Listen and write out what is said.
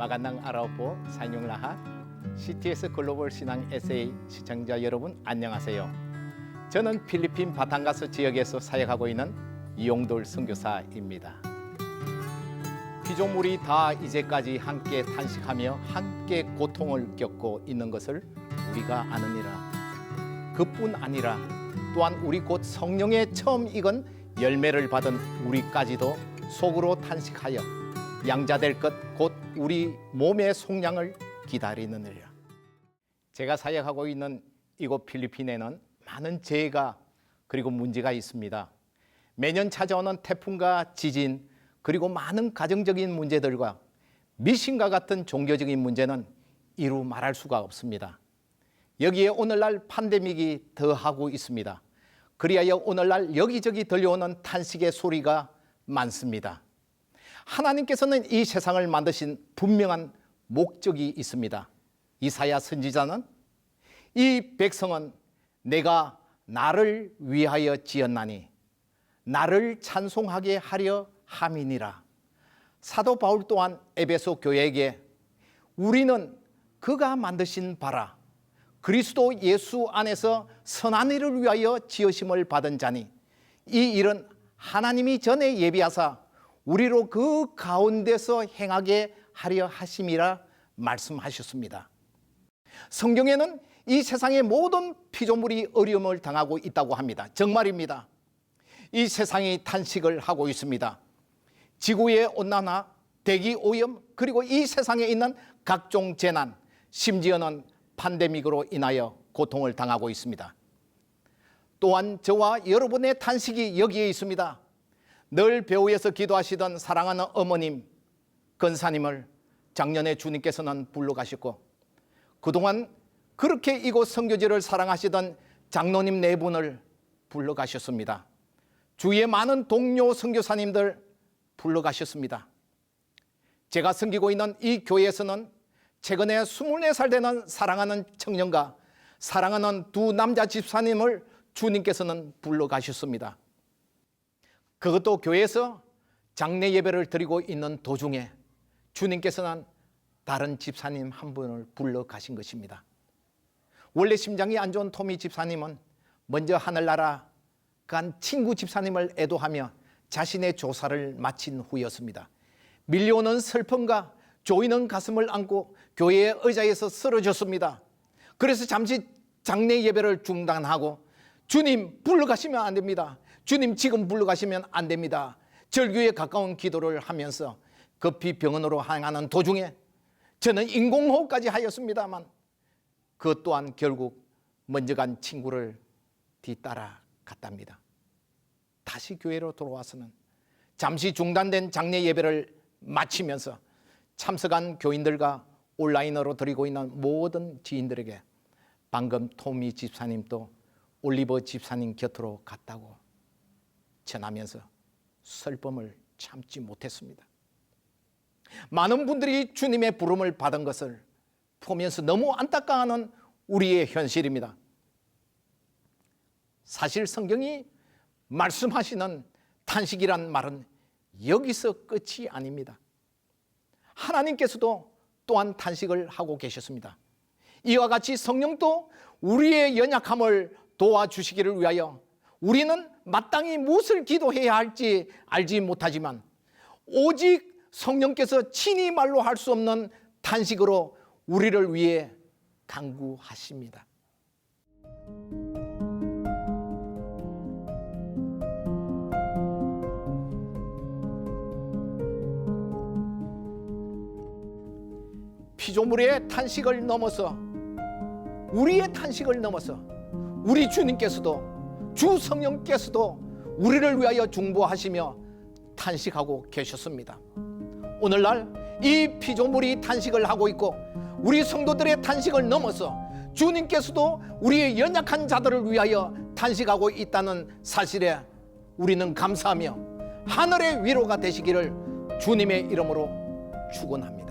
마간낭 아라오포 산용라하 CTS 글로벌 신앙 에세이 시청자 여러분 안녕하세요. 저는 필리핀 바탕가스 지역에서 사역하고 있는 이용돌 선교사입니다. 피조물이 다 이제까지 함께 탄식하며 함께 고통을 겪고 있는 것을 우리가 아느니라. 그뿐 아니라 또한 우리 곧 성령의 처음 익은 열매를 받은 우리까지도 속으로 탄식하여 양자될 것 곧 우리 몸의 속량을 기다리느니라. 제가 사역하고 있는 이곳 필리핀에는 많은 재해가 그리고 문제가 있습니다. 매년 찾아오는 태풍과 지진 그리고 많은 가정적인 문제들과 미신과 같은 종교적인 문제는 이루 말할 수가 없습니다. 여기에 오늘날 팬데믹이 더하고 있습니다. 그리하여 오늘날 여기저기 들려오는 탄식의 소리가 많습니다. 하나님께서는 이 세상을 만드신 분명한 목적이 있습니다. 이사야 선지자는 이 백성은 내가 나를 위하여 지었나니 나를 찬송하게 하려 함이니라. 사도 바울 또한 에베소 교회에게 우리는 그가 만드신 바라 그리스도 예수 안에서 선한 일을 위하여 지으심을 받은 자니 이 일은 하나님이 전에 예비하사 우리로 그 가운데서 행하게 하려 하심이라 말씀하셨습니다. 성경에는 이 세상의 모든 피조물이 어려움을 당하고 있다고 합니다. 정말입니다. 이 세상이 탄식을 하고 있습니다. 지구의 온난화, 대기 오염, 그리고 이 세상에 있는 각종 재난, 심지어는 팬데믹으로 인하여 고통을 당하고 있습니다. 또한 저와 여러분의 탄식이 여기에 있습니다. 늘 배우에서 기도하시던 사랑하는 어머님 근사님을 작년에 주님께서는 불러가셨고 그동안 그렇게 이곳 성교지를 사랑하시던 장로님 네 분을 불러가셨습니다. 주위의 많은 동료 선교사님들 불러가셨습니다. 제가 섬기고 있는 이 교회에서는 최근에 24살 되는 사랑하는 청년과 사랑하는 두 남자 집사님을 주님께서는 불러가셨습니다. 그것도 교회에서 장례 예배를 드리고 있는 도중에 주님께서는 다른 집사님 한 분을 불러 가신 것입니다. 원래 심장이 안 좋은 토미 집사님은 먼저 하늘나라 간 친구 집사님을 애도하며 자신의 조사를 마친 후였습니다. 밀려오는 슬픔과 조이는 가슴을 안고 교회의 의자에서 쓰러졌습니다. 그래서 잠시 장례 예배를 중단하고 주님 불러가시면 안 됩니다. 주님 지금 불러가시면 안 됩니다. 절규에 가까운 기도를 하면서 급히 병원으로 향하는 도중에 저는 인공호흡까지 하였습니다만 그 또한 결국 먼저 간 친구를 뒤따라 갔답니다. 다시 교회로 돌아와서는 잠시 중단된 장례 예배를 마치면서 참석한 교인들과 온라인으로 드리고 있는 모든 지인들에게 방금 토미 집사님도 올리버 집사님 곁으로 갔다고 전하면서 슬픔을 참지 못했습니다. 많은 분들이 주님의 부름을 받은 것을 보면서 너무 안타까워하는 우리의 현실입니다. 사실 성경이 말씀하시는 탄식이란 말은 여기서 끝이 아닙니다. 하나님께서도 또한 탄식을 하고 계셨습니다. 이와 같이 성령도 우리의 연약함을 도와주시기를 위하여 우리는 마땅히 무엇을 기도해야 할지 알지 못하지만 오직 성령께서 친히 말로 할 수 없는 탄식으로 우리를 위해 강구하십니다. 피조물의 탄식을 넘어서 우리의 탄식을 넘어서 우리 주님께서도 주 성령께서도 우리를 위하여 중보하시며 탄식하고 계셨습니다. 오늘날 이 피조물이 탄식을 하고 있고 우리 성도들의 탄식을 넘어서 주님께서도 우리의 연약한 자들을 위하여 탄식하고 있다는 사실에 우리는 감사하며 하늘의 위로가 되시기를 주님의 이름으로 축원합니다.